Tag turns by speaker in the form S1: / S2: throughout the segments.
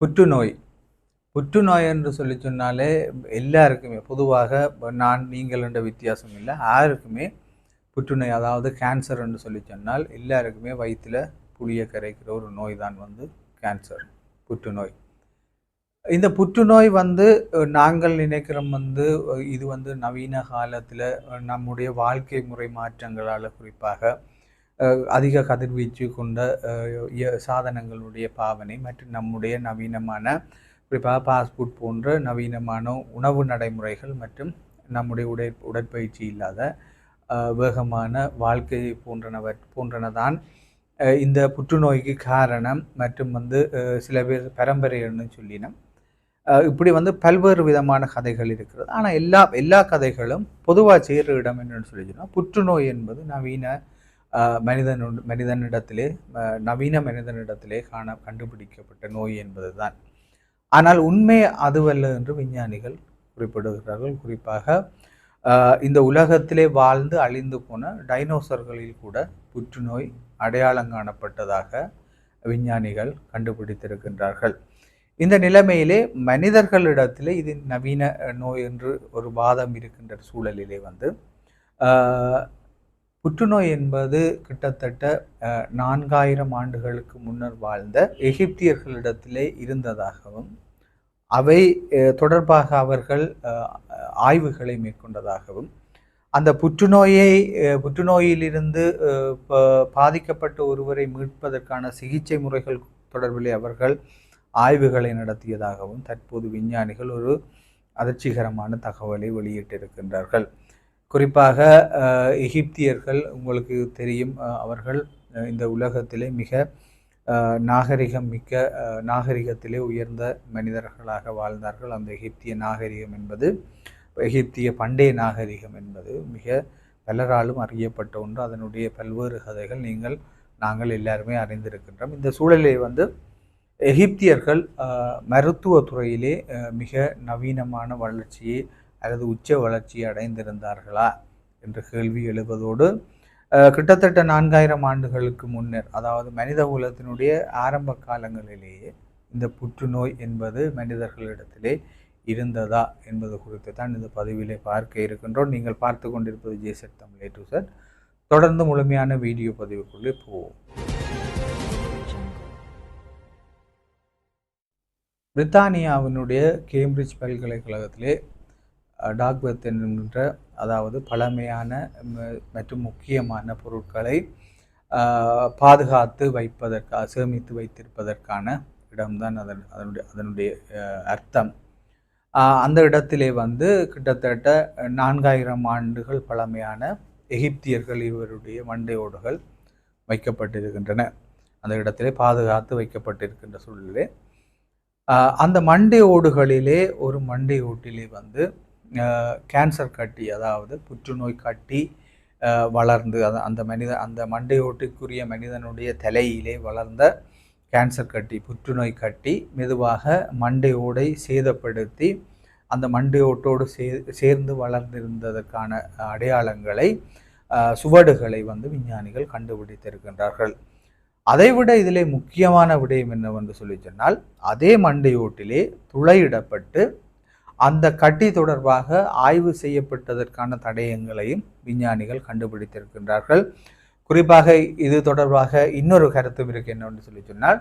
S1: புற்றுநோய். புற்றுநோய் என்று சொல்லி சொன்னாலே எல்லாருக்குமே பொதுவாக நான் நீங்கள் என்ற வித்தியாசம் இல்லை. யாருக்குமே புற்றுநோய் அதாவது கேன்சர் என்று சொல்லி சொன்னால் எல்லாருக்குமே வயிற்றில் புளிய கரைக்கிற ஒரு நோய் தான் வந்து கேன்சர் புற்றுநோய். இந்த புற்றுநோய் வந்து நாங்கள் நினைக்கிறோம் வந்து இது வந்து நவீன காலத்தில் நம்முடைய வாழ்க்கை முறை மாற்றங்களால் குறிப்பாக அதிக கதிர்வீச்சு கொண்ட இய- சாதனங்களுடைய பாவனை மற்றும் நம்முடைய நவீனமான குறிப்பாக பாஸ்போர்ட் போன்ற நவீனமான உணவு நடைமுறைகள் மற்றும் நம்முடைய உடை உடற்பயிற்சி இல்லாத வேகமான வாழ்க்கை போன்றனவ போன்றனதான் தான் இந்த புற்றுநோய்க்கு காரணம் மற்றும் வந்து சில பேர் பரம்பரைன்னு சொல்லினோம். இப்படி வந்து பல்வேறு விதமான கதைகள் இருக்கிறது. ஆனால் எல்லா எல்லா கதைகளும் பொதுவாக செய்கிற இடம் என்னன்னு சொல்லி சொன்னால் புற்றுநோய் என்பது நவீன மனிதனு மனிதனிடத்திலே நவீன மனிதனிடத்திலே காண கண்டுபிடிக்கப்பட்ட நோய் என்பது தான் ஆனால் உண்மை அதுவல்ல என்று விஞ்ஞானிகள் குறிப்பிடுகிறார்கள். குறிப்பாக இந்த உலகத்திலே வாழ்ந்து அழிந்து போன டைனோசர்களில் கூட புற்றுநோய் அடையாளம் காணப்பட்டதாக விஞ்ஞானிகள் கண்டுபிடித்திருக்கின்றார்கள். இந்த நிலைமையிலே மனிதர்களிடத்திலே இது நவீன நோய் என்று ஒரு வாதம் இருக்கின்ற சூழலிலே வந்து புற்றுநோய் என்பது கிட்டத்தட்ட நான்காயிரம் ஆண்டுகளுக்கு முன்னர் வாழ்ந்த எகிப்தியர்களிடத்திலே இருந்ததாகவும் அவை தொடர்பாக அவர்கள் ஆய்வுகளை மேற்கொண்டதாகவும் அந்த புற்றுநோயை புற்றுநோயிலிருந்து பாதிக்கப்பட்ட ஒருவரை மீட்பதற்கான சிகிச்சை முறைகள் தொடர்பிலே அவர்கள் ஆய்வுகளை நடத்தியதாகவும் தற்போது விஞ்ஞானிகள் ஒரு அதிர்ச்சிகரமான தகவலை வெளியிட்டிருக்கின்றார்கள். குறிப்பாக எகிப்தியர்கள் உங்களுக்கு தெரியும் அவர்கள் இந்த உலகத்திலே மிக நாகரிகம் மிக்க நாகரிகத்திலே உயர்ந்த மனிதர்களாக வாழ்ந்தார்கள். அந்த எகிப்திய நாகரிகம் என்பது எகிப்திய பண்டைய நாகரிகம் என்பது மிக பலராலும் அறியப்பட்ட ஒன்று. அதனுடைய பல்வேறு கதைகள் நீங்கள் நாங்கள் எல்லாருமே அறிந்திருக்கின்றோம். இந்த சூழலை வந்து எகிப்தியர்கள் மருத்துவ துறையிலே மிக நவீனமான வளர்ச்சியை அல்லது உச்ச வளர்ச்சி அடைந்திருந்தார்களா என்ற கேள்வி எழுவதோடு கிட்டத்தட்ட நான்காயிரம் ஆண்டுகளுக்கு முன்னர் அதாவது மனித குலத்தினுடைய ஆரம்ப காலங்களிலேயே இந்த புற்றுநோய் என்பது மனிதர்களிடத்திலே இருந்ததா என்பது குறித்து தான் இந்த பதிவிலே பார்க்க இருக்கின்றோம். நீங்கள் பார்த்து கொண்டிருப்பது ஜேசட் தமிழே டு சார் தொடர்ந்து முழுமையான வீடியோ பதிவுக்குள்ளே போவோம். பிரித்தானியாவினுடைய கேம்பிரிட்ஜ் பல்கலைக்கழகத்திலே டாக்வெத் என்கின்ற அதாவது பழமையான ம- மற்றும் முக்கியமான பொருட்களை பாதுகாத்து வைப்பதற்காக சேமித்து வைத்திருப்பதற்கான இடம்தான் அதன் அதனுடைய அதனுடைய அர்த்தம். அந்த இடத்திலே வந்து கிட்டத்தட்ட நான்காயிரம் ஆண்டுகள் பழமையான எகிப்தியர்கள் இவருடைய மண்டையோடுகள் வைக்கப்பட்டிருக்கின்றன. அந்த இடத்திலே பாதுகாத்து வைக்கப்பட்டிருக்கின்ற சூழலிலே அந்த மண்டை ஓடுகளிலே ஒரு மண்டை ஓட்டிலே வந்து கேன்சர் கட்டி அதாவது புற்றுநோய் கட்டி வளர்ந்து அது அந்த மனித அந்த மண்டை ஓட்டுக்குரிய மனிதனுடைய தலையிலே வளர்ந்த கேன்சர் கட்டி புற்றுநோய் கட்டி மெதுவாக மண்டையோடை சேதப்படுத்தி அந்த மண்டை ஓட்டோடு சே சேர்ந்து வளர்ந்திருந்ததற்கான அடையாளங்களை சுவடுகளை வந்து விஞ்ஞானிகள் கண்டுபிடித்திருக்கின்றார்கள். அதைவிட இதிலே முக்கியமான விடயம் என்னவென்று சொல்லி சொன்னால் அதே மண்டையோட்டிலே துளையிடப்பட்டு அந்த கட்டி தொடர்பாக ஆய்வு செய்யப்பட்டதற்கான தடயங்களையும் விஞ்ஞானிகள் கண்டுபிடித்திருக்கின்றார்கள். குறிப்பாக இது தொடர்பாக இன்னொரு கருத்தும் இருக்கு என்னவென்று சொல்லி சொன்னால்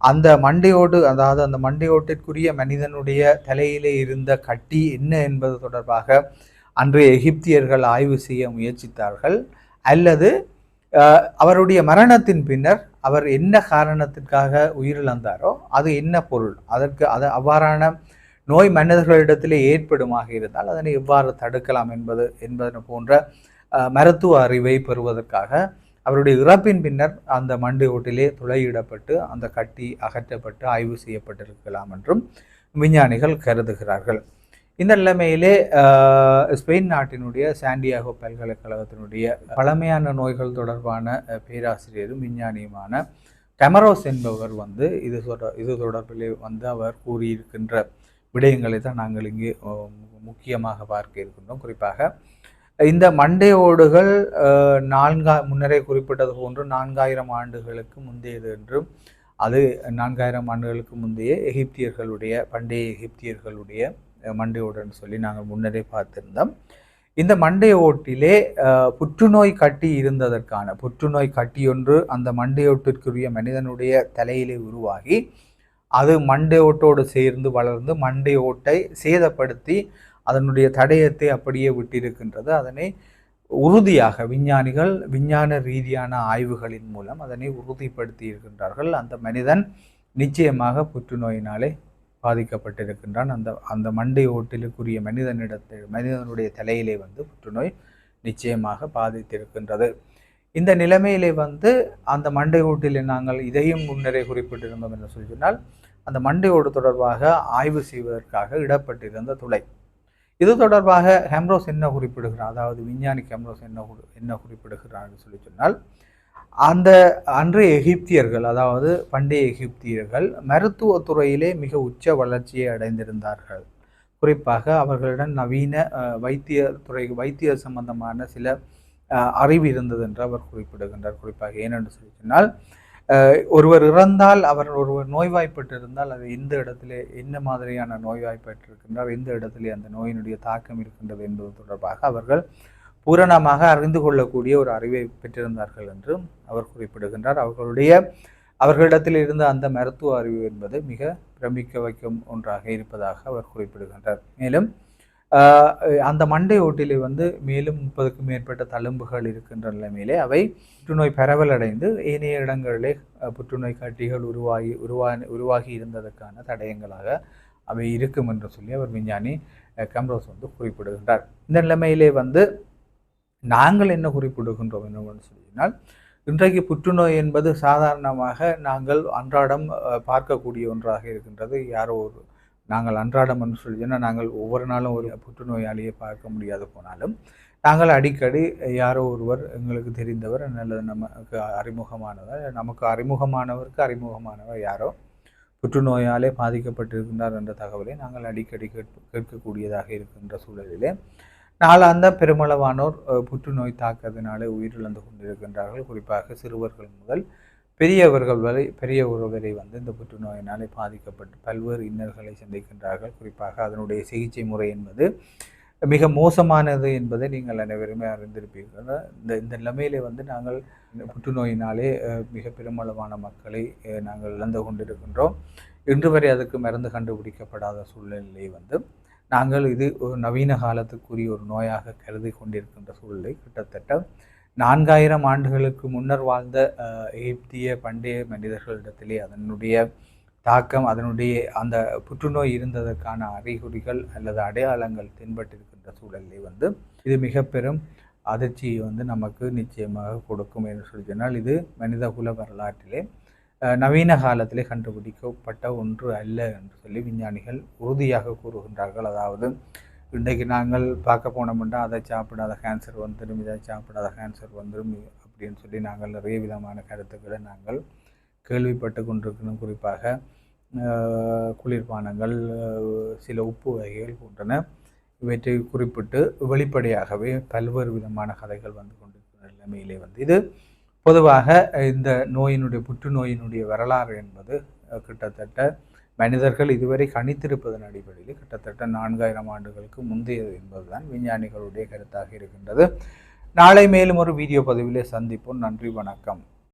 S1: அந்த மண்டையோடு அதாவது அந்த மண்டையோட்டிற்குரிய மனிதனுடைய தலையிலே இருந்த கட்டி என்ன என்பது தொடர்பாக அன்றைய எகிப்தியர்கள் ஆய்வு செய்ய முயற்சித்தார்கள். அல்லது அவருடைய மரணத்தின் பின்னர் அவர் என்ன காரணத்திற்காக உயிரிழந்தாரோ அது என்ன பொருள்? அதற்கு அது அவ்வாறான நோய் மனிதர்களிடத்திலே ஏற்படுமாக இருந்தால் அதனை எவ்வாறு தடுக்கலாம் என்பது என்பதன போன்ற மருத்துவ அறிவை பெறுவதற்காக அவருடைய இறப்பின் பின்னர் அந்த மண்டு ஓட்டிலே துளையிடப்பட்டு அந்த கட்டி அகற்றப்பட்டு ஆய்வு செய்யப்பட்டிருக்கலாம் என்றும் விஞ்ஞானிகள் கருதுகிறார்கள். இந்த நிலைமையிலே ஸ்பெயின் நாட்டினுடைய சாண்டியாகோ பல்கலைக்கழகத்தினுடைய பழமையான நோய்கள் தொடர்பான பேராசிரியரும் விஞ்ஞானியுமான கெமரோஸ் என்பவர் வந்து இது சொட இது தொடர்பிலே வந்து அவர் கூறியிருக்கின்ற விடயங்களை தான் நாங்கள் இங்கே முக்கியமாக பார்க்க இருக்கின்றோம். குறிப்பாக இந்த மண்டை ஓடுகள் நான்கா முன்னரே குறிப்பிட்டது போன்று நான்காயிரம் ஆண்டுகளுக்கு முந்தையது என்றும் அது நான்காயிரம் ஆண்டுகளுக்கு முந்தைய எகிப்தியர்களுடைய பண்டைய எகிப்தியர்களுடைய மண்டையோடுன்னு மண்டை ஓடுன்னு சொல்லி நாங்கள் முன்னரே பார்த்திருந்தோம். இந்த மண்டை ஓட்டிலே புற்றுநோய் கட்டி இருந்ததற்கான புற்றுநோய் கட்டியொன்று அந்த மண்டையோட்டிற்குரிய மனிதனுடைய தலையிலே உருவாகி அது மண்டை ஓட்டோடு சேர்ந்து வளர்ந்து மண்டை ஓட்டை சேதப்படுத்தி அதனுடைய தடயத்தை அப்படியே விட்டிருக்கின்றது. அதனை உறுதியாக விஞ்ஞானிகள் விஞ்ஞான ரீதியான ஆய்வுகளின் மூலம் அதனை உறுதிப்படுத்தி இருக்கின்றார்கள் அந்த மனிதன் நிச்சயமாக புற்றுநோயினாலே பாதிக்கப்பட்டிருக்கின்றான். அந்த அந்த மண்டை ஓட்டிலுக்குரிய மனிதனிடத்தில் மனிதனுடைய தலையிலே வந்து புற்றுநோய் நிச்சயமாக பாதித்திருக்கின்றது. இந்த நிலைமையிலே வந்து அந்த மண்டை ஓட்டிலே நாங்கள் இதையும் முன்னரே குறிப்பிட்டிருந்தோம் என்று சொல்லி சொன்னால் அந்த மண்டை ஓடு தொடர்பாக ஆய்வு செய்வதற்காக இடப்பட்டிருந்த துளை. இது தொடர்பாக ஹெம்ரோஸ் என்ன குறிப்பிடுகிறார் அதாவது விஞ்ஞானி ஹெம்ரோஸ் என்ன என்ன குறிப்பிடுகிறார் என்று சொல்லி சொன்னால் அந்த அன்றைய எகிப்தியர்கள் அதாவது பண்டைய எகிப்தியர்கள் மருத்துவத்துறையிலே மிக உச்ச வளர்ச்சியை அடைந்திருந்தார்கள். குறிப்பாக அவர்களிடம் நவீன வைத்திய துறை வைத்திய சம்பந்தமான சில அறிவு இருந்தது என்று அவர் குறிப்பிடுகின்றார். குறிப்பாக ஏனென்று சொல்லி சொன்னால் ஒருவர் இறந்தால் அவர் ஒருவர் நோய்வாய்ப்பட்டிருந்தால் அது எந்த இடத்திலே என்ன மாதிரியான நோய்வாய்ப்பட்டிருக்கின்றார் எந்த இடத்திலே அந்த நோயினுடைய தாக்கம் இருக்கின்றது என்பது தொடர்பாக அவர்கள் பூரணமாக அறிந்து கொள்ளக்கூடிய ஒரு அறிவை பெற்றிருந்தார்கள் என்று அவர் குறிப்பிடுகின்றார். அவர்களுடைய அவர்களிடத்தில் இருந்த அந்த மருத்துவ அறிவு என்பது மிக பிரமிக்க வைக்கும் ஒன்றாக இருப்பதாக அவர் குறிப்பிடுகின்றார். மேலும் அந்த மண்டை ஓட்டிலே வந்து மேலும் முப்பதுக்கும் மேற்பட்ட தழும்புகள் இருக்கின்ற நிலைமையிலே அவை புற்றுநோய் பரவலடைந்து ஏனைய இடங்களிலே புற்றுநோய் கட்டிகள் உருவாகி உருவா உருவாகி இருந்ததற்கான தடயங்களாக அவை இருக்கும் என்று சொல்லி அவர் விஞ்ஞானி கம்ரோஸ் வந்து குறிப்பிடுகின்றார். இந்த நிலைமையிலே வந்து நாங்கள் என்ன குறிப்பிடுகின்றோம் என்று சொல்லினால் இன்றைக்கு புற்றுநோய் என்பது சாதாரணமாக நாங்கள் அன்றாடம் பார்க்கக்கூடிய ஒன்றாக இருக்கின்றது. யாரோ ஒரு நாங்கள் அன்றாடம் என்று சொல்லி நாங்கள் ஒவ்வொரு நாளும் ஒரு புற்றுநோயாளியை பார்க்க முடியாது போனாலும் நாங்கள் அடிக்கடி யாரோ ஒருவர் எங்களுக்கு தெரிந்தவர் நல்லது நமக்கு அறிமுகமானவர் நமக்கு அறிமுகமானவருக்கு அறிமுகமானவர் யாரோ புற்றுநோயாலே பாதிக்கப்பட்டிருக்கின்றார் என்ற தகவலை நாங்கள் அடிக்கடி கேட்ப கேட்கக்கூடியதாக இருக்கின்ற சூழலிலே நாளாந்த பெருமளவானோர் புற்றுநோய் தாக்கத்தினாலே உயிரிழந்து கொண்டிருக்கின்றார்கள். குறிப்பாக சிறுவர்கள் முதல் பெரியவர்கள் வரை பெரியவர்கள் வரை வந்து இந்த புற்றுநோயினாலே பாதிக்கப்பட்டு பல்வேறு இன்னல்களை சந்திக்கின்றார்கள். குறிப்பாக அதனுடைய சிகிச்சை முறை என்பது மிக மோசமானது என்பதை நீங்கள் அனைவருமே அறிந்திருப்பீர்கள். இந்த இந்த நிலைமையிலே வந்து நாங்கள் இந்த புற்றுநோயினாலே மிக பெருமளவான மக்களை நாங்கள் இழந்து கொண்டிருக்கின்றோம். இன்று வரை அதுக்கு மருந்து கண்டுபிடிக்கப்படாத சூழ்நிலை வந்து நாங்கள் இது ஒரு நவீன காலத்துக்குரிய ஒரு நோயாக கருதி கொண்டிருக்கின்ற சூழ்நிலை. கிட்டத்தட்ட நான்காயிரம் ஆண்டுகளுக்கு முன்னர் வாழ்ந்த எகிப்திய பண்டைய மனிதர்களிடத்திலே அதனுடைய தாக்கம் அதனுடைய அந்த புற்றுநோய் இருந்ததற்கான அறிகுறிகள் அல்லது அடையாளங்கள் தென்பட்டிருக்கின்ற சூழலில் வந்து இது மிக பெரும் அதிர்ச்சியை வந்து நமக்கு நிச்சயமாக கொடுக்கும் என்று சொல்லி சொன்னால் இது மனிதகுல வரலாற்றிலே நவீன காலத்திலே கண்டுபிடிக்கப்பட்ட ஒன்று அல்ல என்று சொல்லி விஞ்ஞானிகள் உறுதியாக கூறுகின்றார்கள். அதாவது இன்றைக்கு நாங்கள் பார்க்க போனோம்னா அதை சாப்பிடாத கேன்சர் வந்துடும் இதை சாப்பிடாத கேன்சர் வந்துடும் அப்படின்னு சொல்லி நாங்கள் நிறைய விதமான கருத்துக்களை நாங்கள் கேள்விப்பட்டு கொண்டிருக்கணும் குறிப்பாக குளிர்பானங்கள் சில உப்பு வகைகள் போன்றன. இவற்றை குறிப்பிட்டு வெளிப்படையாகவே பல்வேறு விதமான கதைகள் வந்து கொண்டிருக்கிற நிலைமையிலே வந்து இது. பொதுவாக இந்த நோயினுடைய புற்றுநோயினுடைய வரலாறு என்பது கிட்டத்தட்ட மனிதர்கள் இதுவரை கணித்திருப்பதன் அடிப்படையில் கிட்டத்தட்ட நான்காயிரம் ஆண்டுகளுக்கு முந்தையது என்பதுதான் விஞ்ஞானிகளுடைய கருத்தாக இருக்கின்றது. நாளை மேலும் ஒரு வீடியோ பதிவிலே சந்திப்போம். நன்றி வணக்கம்.